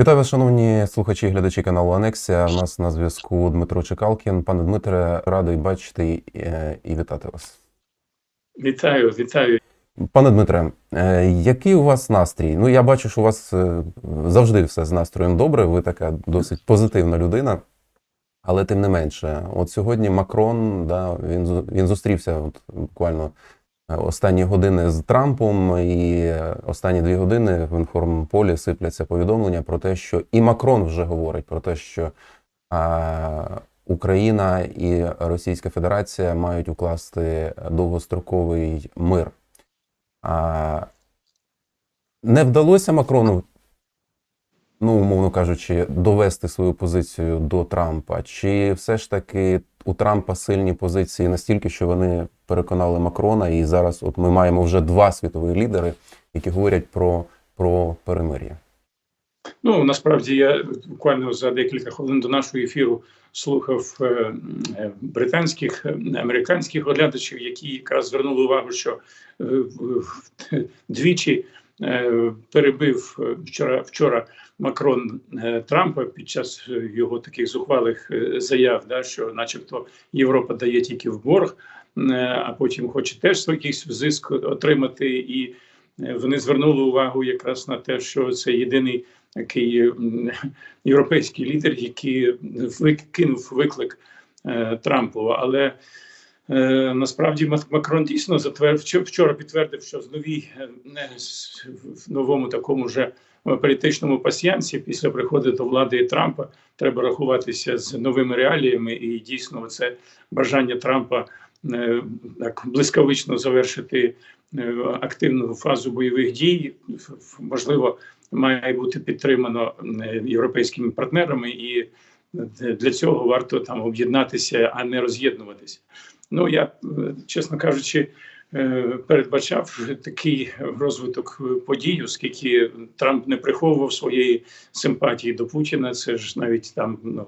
Вітаю вас, шановні слухачі і глядачі каналу Анексія. У нас на зв'язку Дмитро Чекалкін. Пане Дмитре, радий бачити е, і вітати вас. Вітаю, вітаю. Пане Дмитре, е, який у вас настрій? Ну, я бачу, що у вас е, завжди все з настроєм добре. Ви така досить позитивна людина. Але тим не менше, от сьогодні Макрон, да, він, він зустрівся от, буквально останні години з Трампом, і останні дві години в інформполі сипляться повідомлення про те, що і Макрон вже говорить про те, що а, Україна і Російська Федерація мають укласти довгостроковий мир. А, не вдалося Макрону, ну, умовно кажучи, довести свою позицію до Трампа, чи все ж таки у Трампа сильні позиції настільки, що вони переконали Макрона, і зараз от ми маємо вже два світові лідери, які говорять про, про перемир'я. Ну насправді я буквально за декілька хвилин до нашого ефіру слухав е, е, британських е, американських оглядачів, які якраз звернули увагу, що двічі перебив е, вчора вчора Макрон е, Трампа під час е, його таких зухвалих е, заяв, да, що, начебто, Європа дає тільки в борг, е, а потім хоче теж якийсь зиск отримати і. е, Вони звернули увагу якраз на те, що це єдиний такий європейський лідер, який викинув виклик е, Трампу. Але е, насправді Мак- Макрон дійсно затвердив вчора підтвердив, що з новій е, не, в новому такому вже політичному пасьянсі після приходу до влади Трампа треба рахуватися з новими реаліями, і дійсно це бажання Трампа е, так блискавично завершити е, активну фазу бойових дій, можливо, має бути підтримано е, європейськими партнерами, і е, для цього варто там об'єднатися, а не роз'єднуватися. Ну я чесно кажучи. е, Передбачав такий розвиток подій, оскільки Трамп не приховував своєї симпатії до Путіна. Це ж навіть там ну,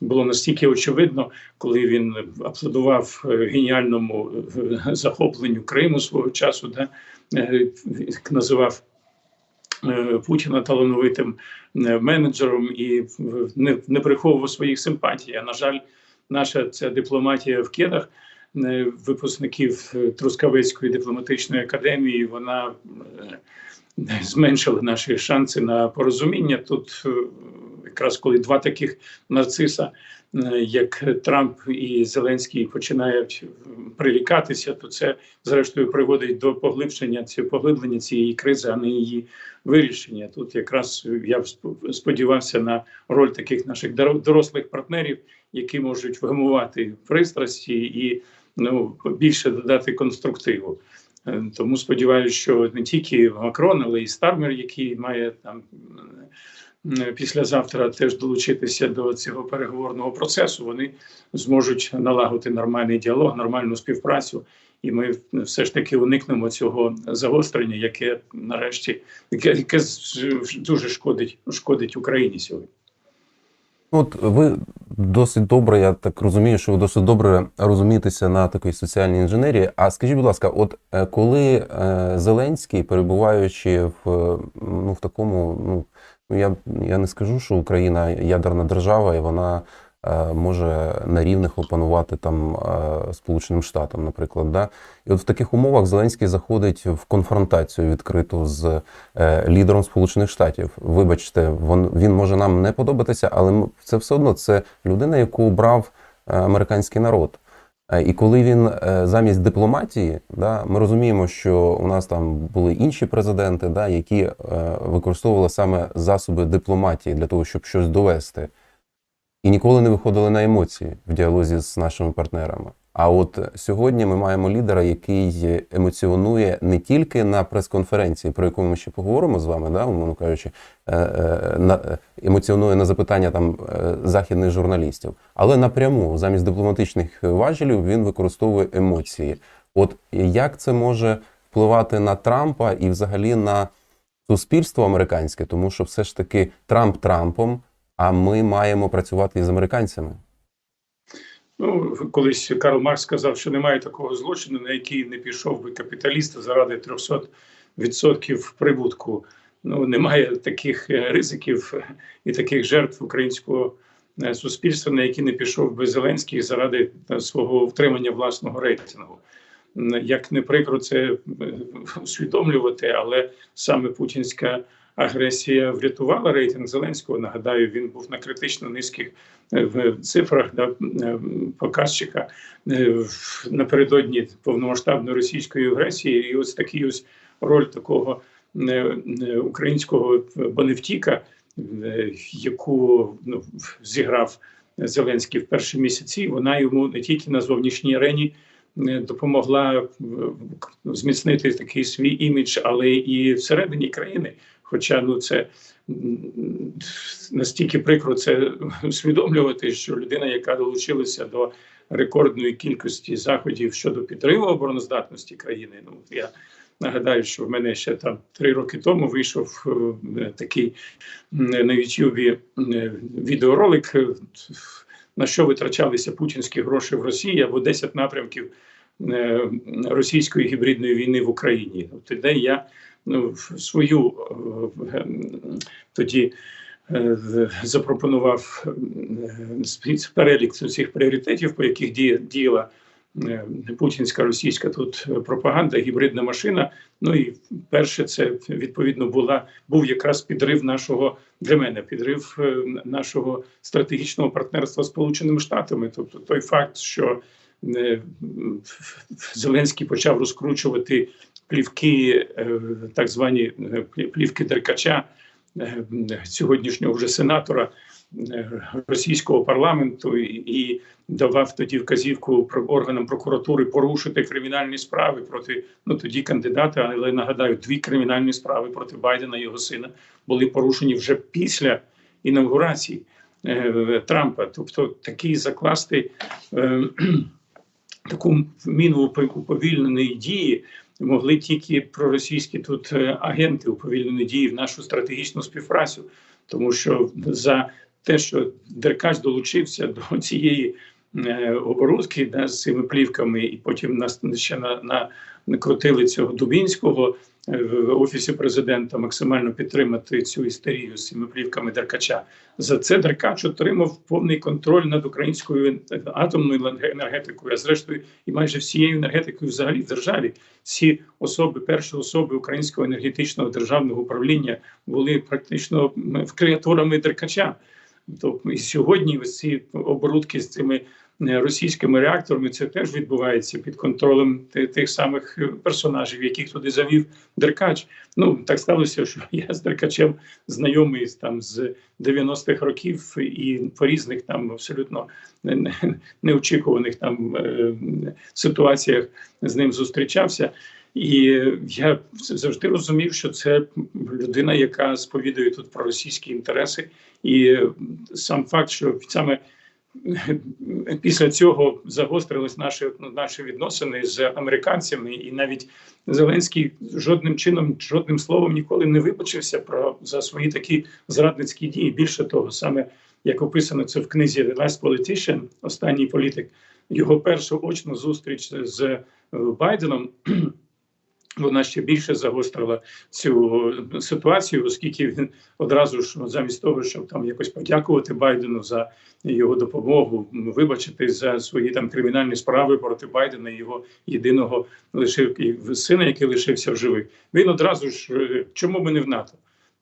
було настільки очевидно, коли він аплодував е, геніальному е, захопленню Криму свого часу, да, називав Путіна талановитим менеджером і не, не приховував своїх симпатій. А на жаль, наша ця дипломатія в кедах е, випускників е, Трускавецької дипломатичної академії, вона е, зменшила наші шанси на порозуміння. Тут якраз коли два таких нарциса, як Трамп і Зеленський, починають е, прирікатися, то це зрештою приводить до поглиблення цієї поглиблення цієї кризи, а не її вирішення. Тут якраз я сп- сподівався на роль таких наших дор- дорослих партнерів, які можуть вгамувати пристрасті і ну більше додати конструктиву. Е, Тому сподіваюся, що не тільки Макрон, але і Стармер, який має там е, післязавтра теж долучитися до цього переговорного процесу, вони зможуть налагодити нормальний діалог, нормальну співпрацю, і ми все ж таки уникнемо цього загострення, яке нарешті яке, яке дуже шкодить шкодить Україні сьогодні. Ну, От ви досить добре, я так розумію, що ви досить добре розумієтеся на такій соціальній інженерії. А скажіть, будь ласка, от е, коли е, Зеленський, перебуваючи в, е, ну, в такому, ну, я, я не скажу, що Україна ядерна держава, і вона е, може на рівних опанувати там е, Сполученим Штатам, наприклад. Да? І от в таких умовах Зеленський заходить в конфронтацію відкриту з е, лідером Сполучених Штатів. Вибачте, він, він може нам не подобатися, але це все одно це людина, яку обрав е, американський народ. Е, І коли він е, замість дипломатії, да, ми розуміємо, що у нас там були інші президенти, да, які е, використовували саме засоби дипломатії для того, щоб щось довести, і ніколи не виходили на емоції в діалозі з нашими партнерами. А от сьогодні ми маємо лідера, який емоціонує не тільки на прес-конференції, про яку ми ще поговоримо з вами, да, умовно кажучи, е, е, на, емоціонує на запитання там е, західних журналістів, але напряму замість дипломатичних важелів він використовує емоції. От як це може впливати на Трампа і взагалі на суспільство американське, тому що все ж таки Трамп Трампом, а ми маємо працювати із американцями. Ну, колись Карл Маркс сказав, що немає такого злочину, на який не пішов би капіталіст заради 300% прибутку. ну немає таких е, ризиків і таких жертв українського е, суспільства, на які не пішов би Зеленський заради е, свого втримання власного рейтингу. Як не прикро це усвідомлювати, але саме путінська агресія врятувала рейтинг Зеленського. Нагадаю, він був на критично низьких е, цифрах да, е, показчика е, напередодні повномасштабної російської агресії, і ось такий ось роль такого українського боневтіка, яку ну, зіграв Зеленський в перші місяці. Вона йому не тільки на зовнішній арені допомогла зміцнити такий свій імідж, але і всередині країни. Хоча ну це настільки прикро це усвідомлювати, що людина, яка долучилася до рекордної кількості заходів щодо підтриму обороноздатності країни, ну я нагадаю, що в мене ще там три роки тому вийшов е, такий на Ютубі е, відеоролик, е, на що витрачалися путінські гроші в Росії або 10 напрямків російської гібридної війни в Україні. От де я свою тоді запропонував перелік цих пріоритетів, по яких діяла е, путінська російська тут пропаганда, гібридна машина. Ну і перше, це відповідно була був якраз підрив нашого для мене, підрив е, нашого стратегічного партнерства з Сполученими Штатами. Тобто той факт, що е, Зеленський почав розкручувати плівки, е, так звані е, плівки Деркача, е, сьогоднішнього вже сенатора російського парламенту, і, давав тоді вказівку органам прокуратури порушити кримінальні справи проти ну тоді кандидата. Але нагадаю, дві кримінальні справи проти Байдена і його сина були порушені вже після інаугурації Трампа. Тобто такий закласти. Е, Таку міну упо- уповільненої дії могли тільки проросійські тут е, агенти уповільнені дії в нашу стратегічну співпрацю, тому що за те, що Деркач долучився до цієї оборудки да, з цими плівками, і потім нас ще на, на накрутили цього Дубінського е, в офісі президента максимально підтримати цю істерію з цими плівками Деркача. За це Деркач отримав повний контроль над українською атомною енергетикою, а зрештою і майже всією енергетикою взагалі в державі. Ці особи, перші особи українського енергетичного державного управління були практично м, креатурами Деркача. Тобто і сьогодні ось ці оборудки з цими е, російськими реакторами це теж відбувається під контролем тих самих е, персонажів, яких туди завів Деркач. Ну так сталося, що я з Деркачем знайомий там з 90-х років і по різних там абсолютно не- не- неочікуваних там е, ситуаціях з ним зустрічався. І я завжди розумів, що це людина, яка сповідує тут про російські інтереси, і сам факт, що саме після цього загострились наші наші відносини з американцями, і навіть Зеленський жодним чином, жодним словом ніколи не вибачився про за свої такі зрадницькі дії. Більше того, саме як описано це в книзі «The Last Politician», останній політик, його першу очну зустріч з е, Байденом. Вона ще більше загострила цю ситуацію, оскільки він одразу ж ну, замість того, щоб там якось подякувати Байдену за його допомогу, вибачити за свої там кримінальні справи проти Байдена, і його єдиного лишив сина, який лишився в живих. Він одразу ж е, чому ми не в НАТО?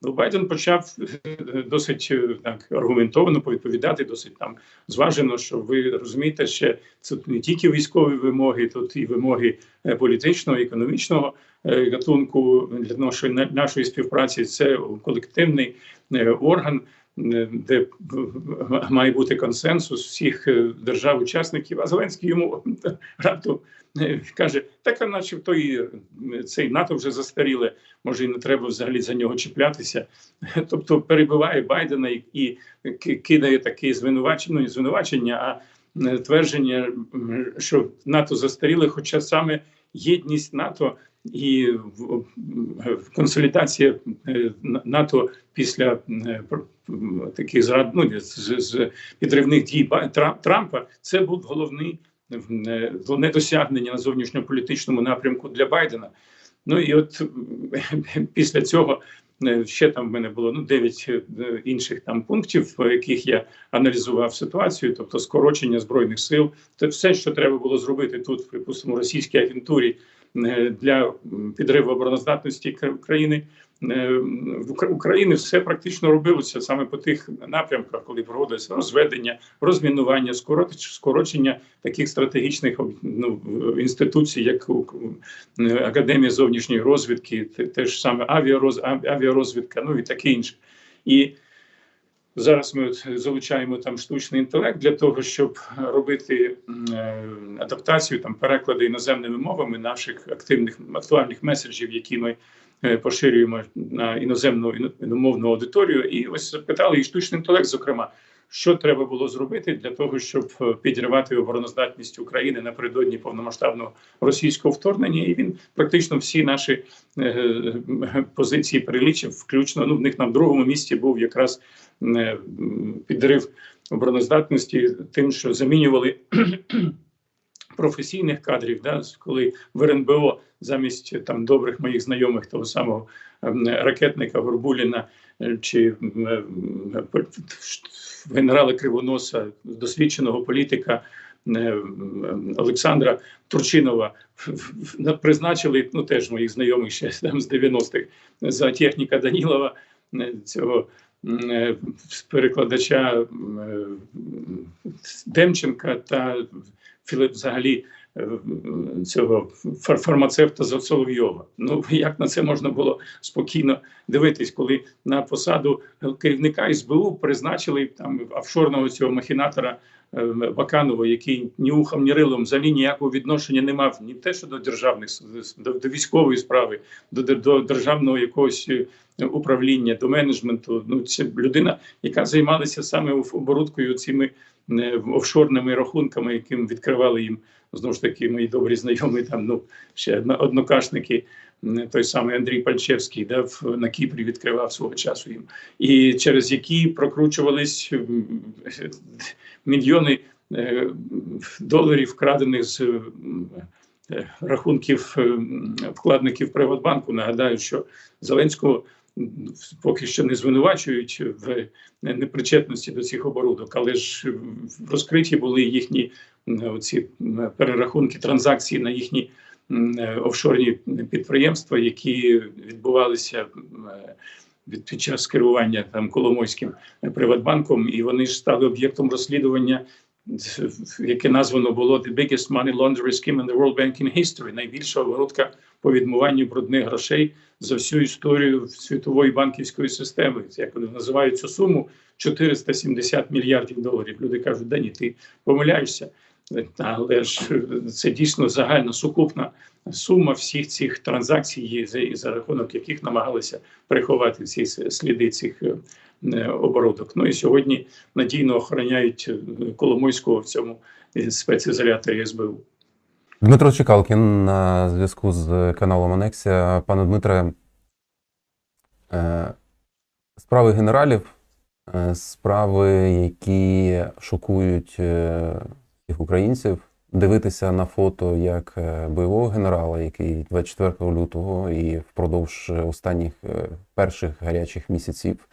Ну, Байден почав е, досить е, так аргументовано повідповідати, досить там зважено, що ви розумієте, ще це не тільки військові вимоги, тут і вимоги е, політичного, економічного гатунку для нашої нашої співпраці. Це колективний орган, де має бути консенсус всіх держав-учасників. А Зеленський йому раптом каже: так, а начебто і цей НАТО вже застаріле, може і не треба взагалі за нього чіплятися. Тобто перебиває Байдена і, і кидає такі звинувачення, ну, звинувачення, а твердження, що НАТО застаріле, хоча саме єдність НАТО і консолідація е, НАТО після таких зрад ну, з, підривних дій Трампа, це був головний е, головне досягнення на зовнішньополітичному напрямку для Байдена. Ну і от після цього Е, Ще там в мене було ну, 9 інших там пунктів, в яких я аналізував ситуацію, тобто скорочення збройних сил. Це все, що треба було зробити тут, припустимо, російській агентурі е, для підриву обороноздатності кра- країни. Е, В Укра- України все практично робилося саме по тих напрямках, коли проводилося розведення, розмінування, скорочення таких стратегічних ну, інституцій, як е, Академія зовнішньої розвідки, те, те саме авіароз, ав- авіарозвідка, ну і таке інше. І зараз ми залучаємо там штучний інтелект для того, щоб робити е, адаптацію, там переклади іноземними мовами наших активних актуальних меседжів, які ми поширюємо на іноземну іномовну аудиторію. І ось запитали і штучний інтелект, зокрема. Що треба було зробити для того, щоб е, підірвати обороноздатність України напередодні повномасштабного російського вторгнення? І він практично всі наші е, позиції перелічив, включно ну в них на другому місці був якраз е, підрив обороноздатності, тим, що замінювали професійних кадрів, да, коли в РНБО замість там добрих моїх знайомих того самого ем, ракетника Горбуліна е, чи е, генерала Кривоноса, досвідченого політика е, Олександра Турчинова призначили ну теж моїх знайомих ще там з 90-х за техніка Данілова е, цього е, перекладача е, Демченка та взагалі е, цього фар- фармацевта Соловйова. Ну як на це можна було спокійно дивитись, коли на посаду керівника СБУ призначили там офшорного цього махінатора е, Баканова, який ні ухом, ні рилом взагалі ніякого відношення не мав ні те, що до державних до, до військової справи, до, до, державного якогось е, управління, до менеджменту. Ну це людина, яка займалася саме оборудкою цими е, офшорними рахунками, яким відкривали їм знову ж таки мої добрі знайомі, там ну ще однокашники. Той самий Андрій Пальчевський да, на Кіпрі відкривав свого часу їм, і через які прокручувались мільйони е, доларів, вкрадених з е, рахунків вкладників Приватбанку. Нагадаю, що Зеленського поки що не звинувачують в непричетності до цих оборудок, але ж розкриті були їхні оці перерахунки транзакції на їхні офшорні підприємства, які відбувалися від під час керування там Коломойським Приватбанком, і вони ж стали об'єктом розслідування, яке названо було «The biggest money laundering scheme in the world banking history» – найбільша оборудка по відмиванню брудних грошей за всю історію світової банківської системи. Як вони називають цю суму 470 мільярдів доларів. Люди кажуть, да ні, ти помиляєшся. Але ж це дійсно загальна сукупна сума всіх цих транзакцій, за, рахунок яких намагалися приховати ці сліди цих е, е, оборудок. Ну і сьогодні надійно охороняють е, Коломойського в цьому спецізоляторі СБУ. Дмитро Чекалкін на зв'язку з каналом Анексія. Пане Дмитре, справи генералів, справи, які шокують українців. Дивитися на фото як е, бойового генерала, який 24 лютого і впродовж останніх е, перших гарячих місяців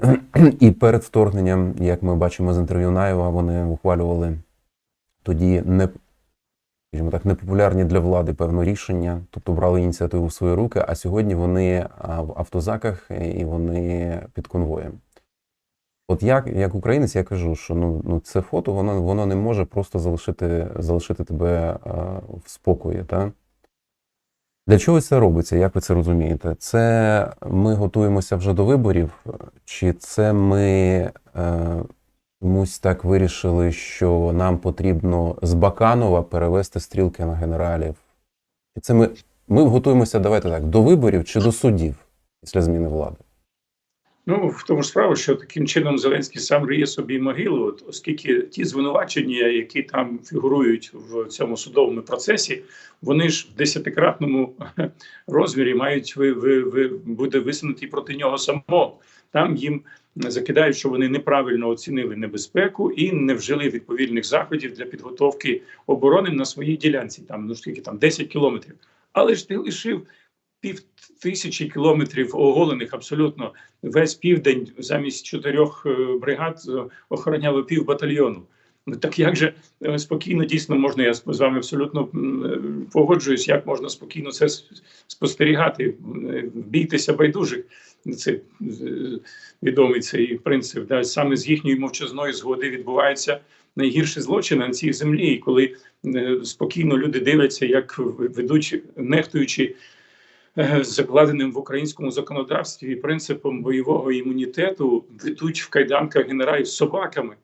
і перед вторгненням, як ми бачимо з інтерв'ю Наєва, вони ухвалювали тоді не скажімо так, непопулярні для влади певно рішення, тобто брали ініціативу в свої руки, а сьогодні вони в автозаках і вони під конвоєм. От як, як українець, я кажу, що ну, ну це фото воно, воно не може просто залишити, залишити тебе а, в спокої. Та? Для чого це робиться? Як ви це розумієте? Це ми готуємося вже до виборів, чи це ми е, чомусь так вирішили, що нам потрібно з Баканова перевести стрілки на генералів? Чи це ми, ми готуємося, давайте так, до виборів чи до судів після зміни влади? Ну в тому ж справа, що таким чином Зеленський сам риє собі могилу, оскільки ті звинувачення, які там фігурують в цьому судовому процесі, вони ж в десятикратному розмірі мають ви, ви, ви буде висунуті проти нього самого. Там їм закидають, що вони неправильно оцінили небезпеку і не вжили відповідних заходів для підготовки оборони на своїй ділянці. Там ну скільки там 10 кілометрів. Але ж ти лишив пів тисячі кілометрів оголених абсолютно весь південь замість чотирьох е, бригад е, охороняло пів батальйону. Ну, Так як же е, спокійно дійсно можна, я з вами абсолютно погоджуюсь, як можна спокійно це спостерігати, бійтеся байдужих. Це відомий цей принцип. Да? Саме з їхньої мовчазної згоди відбуваються найгірші злочини на цій землі. І коли спокійно люди дивляться, як ведуть, нехтуючи закладеним в українському законодавстві принципом бойового імунітету, ведуть в кайданках генералів собаками.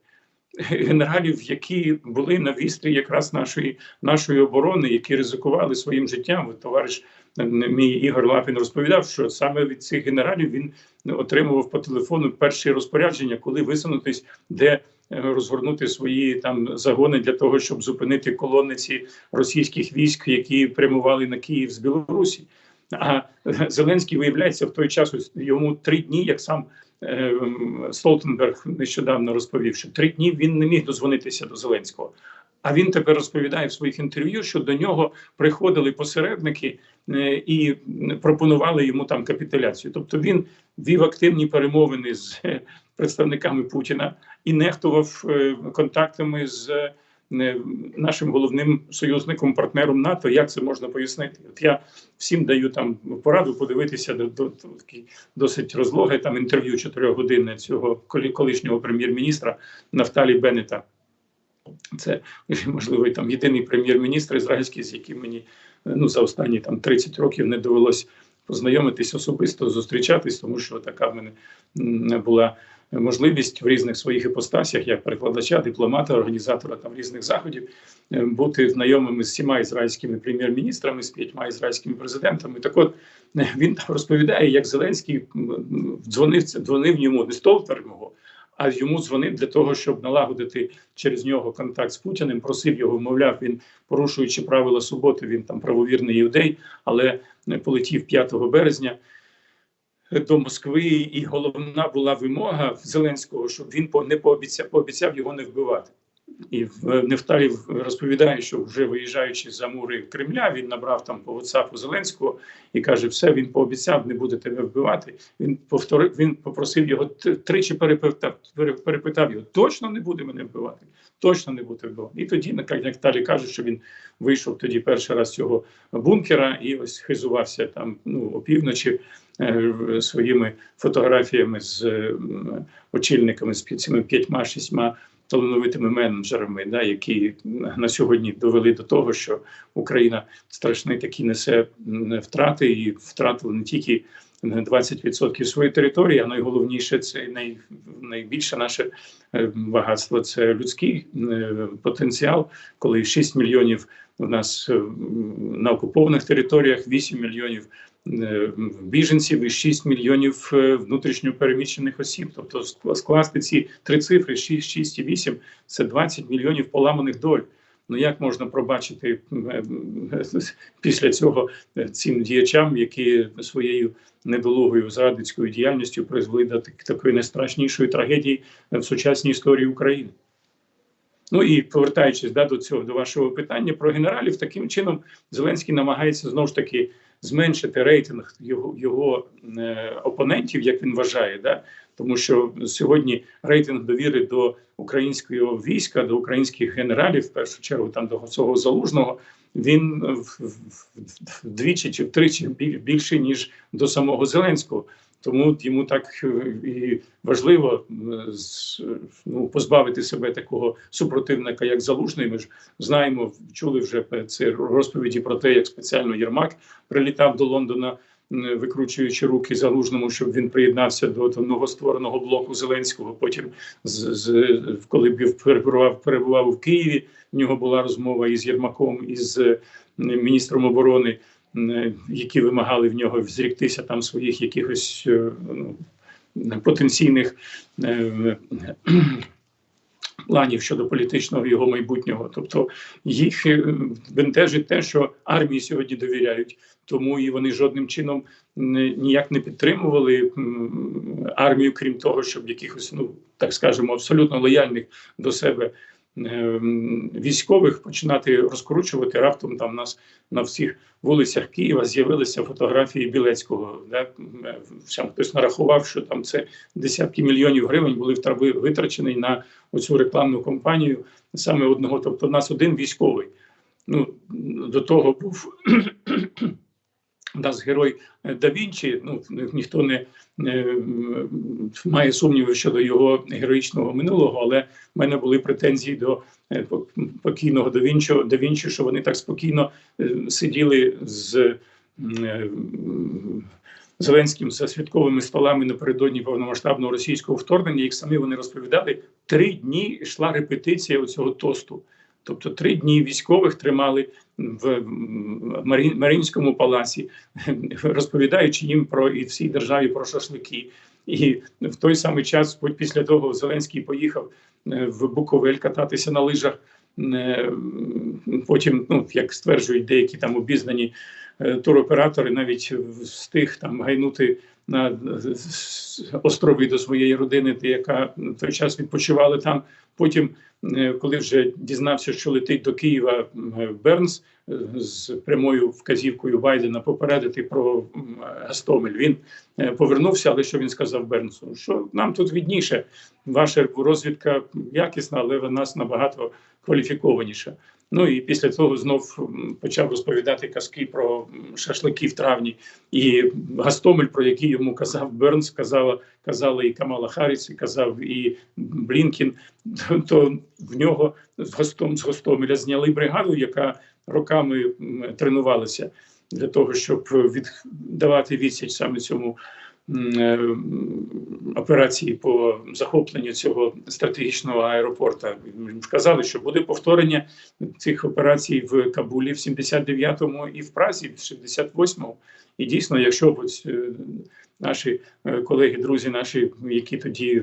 Генералів, які були на вістрі якраз нашої нашої оборони, які ризикували своїм життям. Товариш е, мій Ігор Лапін розповідав, що саме від цих генералів він отримував по телефону перші розпорядження, коли висунутись, де е, розгорнути свої там загони для того, щоб зупинити колонниці російських військ, які прямували на Київ з Білорусі. А Зеленський виявляється в той час йому три дні, як сам е, Столтенберг нещодавно розповів, що три дні він не міг дозвонитися до Зеленського. А він тепер розповідає в своїх інтерв'ю, що до нього приходили посередники е, і пропонували йому там капітуляцію. Тобто він вів активні перемовини з е, представниками Путіна і нехтував е, контактами з нашим головним союзником, партнером НАТО. Як це можна пояснити? От я всім даю там пораду подивитися до, до, до досить розлоге там інтерв'ю чотирьохгодинне цього колишнього прем'єр-міністра Нафталі Беннета. Це можливо там єдиний прем'єр-міністр ізраїльський, з яким мені ну за останні там 30 років не довелось познайомитись особисто, зустрічатись, тому що така в мене була можливість в різних своїх іпостасях, як перекладача, дипломата, організатора там різних заходів, е, бути знайомими з всіма ізраїльськими прем'єр-міністрами, з п'ятьма ізраїльськими президентами. Так от е, він розповідає, як Зеленський дзвонив дзвонив йому не Столтенбергу, а йому дзвонив для того, щоб налагодити через нього контакт з Путіним. Просив його, мовляв, він порушуючи правила суботи, він там правовірний іудей, але е, полетів 5 березня до Москви, і головна була вимога Зеленського, щоб він не пообіцяв, пообіцяв його не вбивати. І Нефталів розповідає, що вже виїжджаючи за мури Кремля, він набрав там по WhatsApp Зеленського і каже: все, він пообіцяв, не буде тебе вбивати. Він повторив, він попросив його тричі перепитав, перепитав його: точно не буде мене вбивати, точно не буде вбивати. І тоді, як Нефталі каже, що він вийшов тоді перший раз з цього бункера і ось хизувався там ну опівночі своїми фотографіями з е, очільниками з цими п'ятьма шістьма талановитими менеджерами, да, які на сьогодні довели до того, що Україна страшний такі несе втрати, і втратила не тільки 20% своєї території, а найголовніше це най, найбільше наше е, багатство це людський е, потенціал, коли 6 мільйонів у нас е, на окупованих територіях, 8 мільйонів е, біженців і 6 мільйонів е, внутрішньо переміщених осіб. Тобто скласти ці три цифри 6, 6 і 8 – це 20 мільйонів поламаних доль. Ну як можна пробачити е, після цього е, цим діячам, які своєю недолугою зрадницькою діяльністю призвели до такої найстрашнішої трагедії в сучасній історії України? Ну і повертаючись да, до цього до вашого питання про генералів, таким чином Зеленський намагається знову ж таки зменшити рейтинг його його е, опонентів, як він вважає, да тому що сьогодні рейтинг довіри до українського війська, до українських генералів, в першу чергу там до цього залужного, він вдвічі чи втричі біль- більший ніж до самого Зеленського. Тому йому так е, і важливо е, ну, позбавити себе такого супротивника, як залужний. Ми ж знаємо, чули вже це розповіді про те, як спеціально Єрмак прилітав до Лондона, м, викручуючи руки залужному, щоб він приєднався до новоствореного блоку Зеленського. Потім, з, з коли перебував, перебував в Києві, в нього була розмова із Єрмаком, із е, міністром оборони. М, Які вимагали в нього зріктися там своїх якихось е, ну, потенційних е, планів щодо політичного його майбутнього. Тобто їх е, бентежить те, що армії сьогодні довіряють, тому і вони жодним чином ніяк не підтримували армію, крім того, щоб якихось, ну так скажемо, абсолютно лояльних до себе військових починати розкручувати. Раптом там нас на всіх вулицях Києва з'явилися фотографії Білецького. Да? Сам хтось нарахував, що там це десятки мільйонів гривень були витрачені на оцю рекламну кампанію саме одного. Тобто, нас один військовий. Ну до того був у нас герой е, Да Вінчі. Ну ніхто не, не має сумнівів щодо його героїчного минулого, але в мене були претензії до е, покійного Да Вінчі, да Вінчі, що вони так спокійно е, сиділи з Зеленським за святковими столами напередодні повномасштабного російського вторгнення. Як самі вони розповідали, три дні йшла репетиція цього тосту. Тобто три дні військових тримали в м, Маріїнському палаці, розповідаючи їм про і всій державі про шашлики. І в той самий час, після того, Зеленський поїхав е, в Буковель кататися на лижах. Е, Потім, ну як стверджують деякі там обізнані е, туроператори, навіть встиг там гайнути на острови до своєї родини, яка в той час відпочивали там. Потім, е, коли вже дізнався, що летить до Києва е, Бернс е, з прямою вказівкою Байдена попередити про Гастомель, він повернувся. Але що він сказав Бернсу? Що нам тут відніше, ваша розвідка якісна, але в нас набагато кваліфікованіша. Ну і після того знов почав розповідати казки про шашлики в травні. І Гастомель, про який йому казав Бернс, казала, казала і Камала Харріс, і казав і Блінкін. То в нього з Гостом з Гостомеля зняли бригаду, яка роками тренувалася для того, щоб віддавати відсіч саме цьому е, операції по захопленню цього стратегічного аеропорта. Сказали, що буде повторення цих операцій в Кабулі в 79-му і в Празі в 68-му. І дійсно, якщо б е, наші е, колеги, друзі, наші, які тоді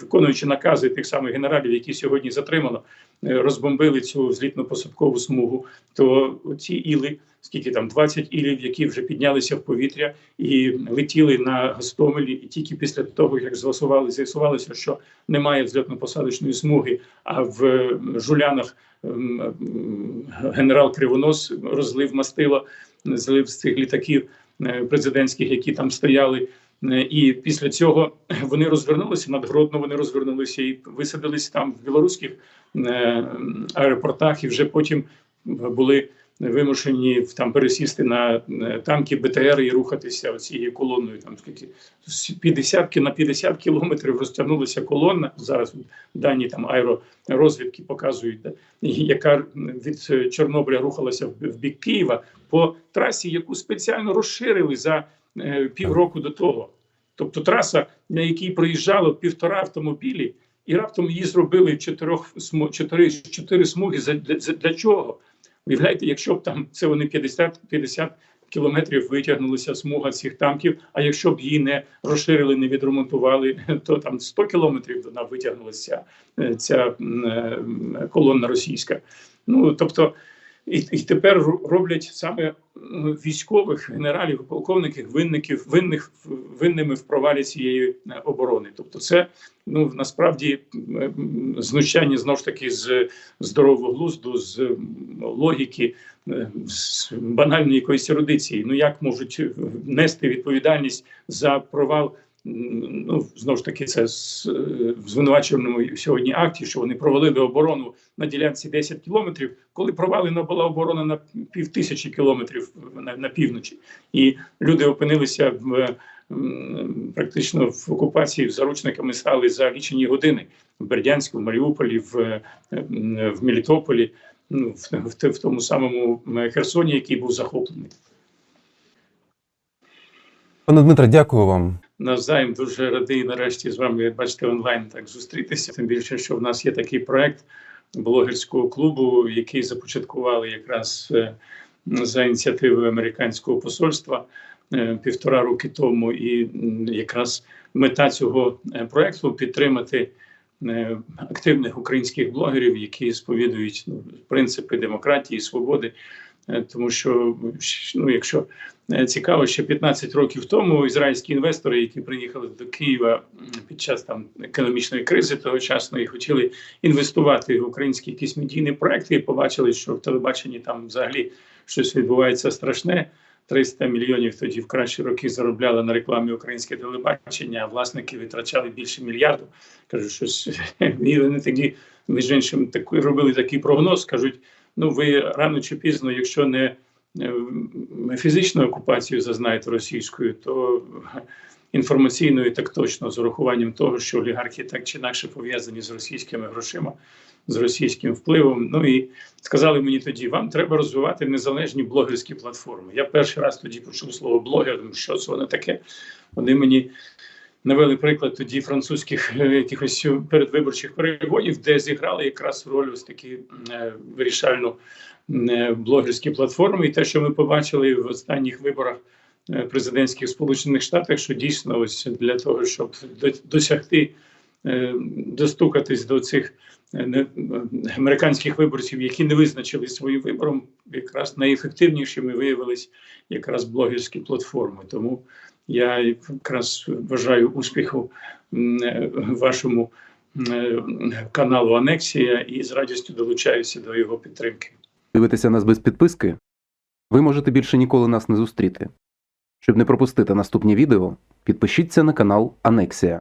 виконуючи накази тих самих генералів, які сьогодні затримано, е, розбомбили цю злітно-посадкову смугу, то ці іли, скільки там 20 ілів, які вже піднялися в повітря і летіли на Гостомелі, і тільки після того, як з'ясували, з'ясувалося, що немає взльотно-посадочної смуги, а в жулянах ем, ем, генерал Кривонос розлив мастило, злив з цих літаків е, президентських, які там стояли. Е, І після цього вони розвернулися над Гродно, вони розвернулися і висадились там в білоруських е, аеропортах, і вже потім були вимушені там пересісти на е, танки БТР і рухатися цією колоною. Там скільки з 50 на 50 кілометрів розтягнулася колона. Зараз дані там аеророзвідки показують, да, яка від Чорнобиля рухалася в бік Києва по трасі, яку спеціально розширили за е, півроку до того. Тобто траса, на якій проїжджало півтора автомобілі, і раптом її зробили чотирьох чотири, чотири смуги. За для, для чого? Уявляєте, якщо б там це вони 50, 50 кілометрів витягнулися смуга цих танків. А якщо б її не розширили, не відремонтували, то там 100 кілометрів вона витягнулася е, ця е, колона російська. Ну тобто, і, і тепер роблять саме військових генералів, полковників, винників, винних винними в провалі цієї е, оборони. Тобто, це ну насправді знущання знов ж таки з здорового глузду, з логіки, е, з банальної якоїсь ерудиції. Ну як можуть е, нести відповідальність за провал? Ну знову ж таки, це в звинувачуваному сьогодні акті, що вони провалили оборону на ділянці 10 кілометрів, коли провалена була оборона на пів тисячі кілометрів на, на півночі, і люди опинилися в практично в окупації, заручниками стали за лічені години в Бердянську, в Маріуполі, в, в Мелітополі, ну, в, в, в тому самому Херсоні, який був захоплений. Пане Дмитре, дякую вам. Навзаєм дуже радий нарешті з вами бачите онлайн так зустрітися. Тим більше, що в нас є такий проект блогерського клубу, який започаткували якраз е, за ініціативою американського посольства е, півтора роки тому. І якраз мета цього е, проекту підтримати активних українських блогерів, які сповідують ну, принципи демократії, свободи. Е, Тому що ну, якщо е, цікаво, ще 15 років тому ізраїльські інвестори, які приїхали до Києва під час там економічної кризи тогочасної, хотіли інвестувати в українські якісь медійні проекти, і побачили, що в телебаченні там взагалі щось відбувається страшне. 300 мільйонів тоді в кращі роки заробляли на рекламі українське телебачення, а власники витрачали більше мільярду. Кажуть, що вони тоді між іншим таку робили такий прогноз. кажуть: ну ви рано чи пізно, якщо не е, фізичну окупацію зазнаєте російською, то інформаційною так точно з урахуванням того, що олігархи так чи інакше пов'язані з російськими грошима, з російським впливом. Ну і сказали мені тоді: вам треба розвивати незалежні блогерські платформи. Я перший раз тоді почув слово блогер. що це воно таке. Вони мені навели приклад тоді французьких е, якихось передвиборчих перегонів, де зіграли якраз роль ось такі е, вирішальну е, блогерські платформи. І те, що ми побачили в останніх виборах е, президентських Сполучених Штатах, що дійсно ось для того, щоб досягти е, достукатись до цих е, американських виборців, які не визначили своїм вибором, якраз найефективнішими виявились якраз блогерські платформи. Тому я якраз бажаю успіху е, вашому е, каналу Анексія і з радістю долучаюся до його підтримки. Дивитися нас без підписки? Ви можете більше ніколи нас не зустріти. Щоб не пропустити наступні відео, підпишіться на канал Анексія.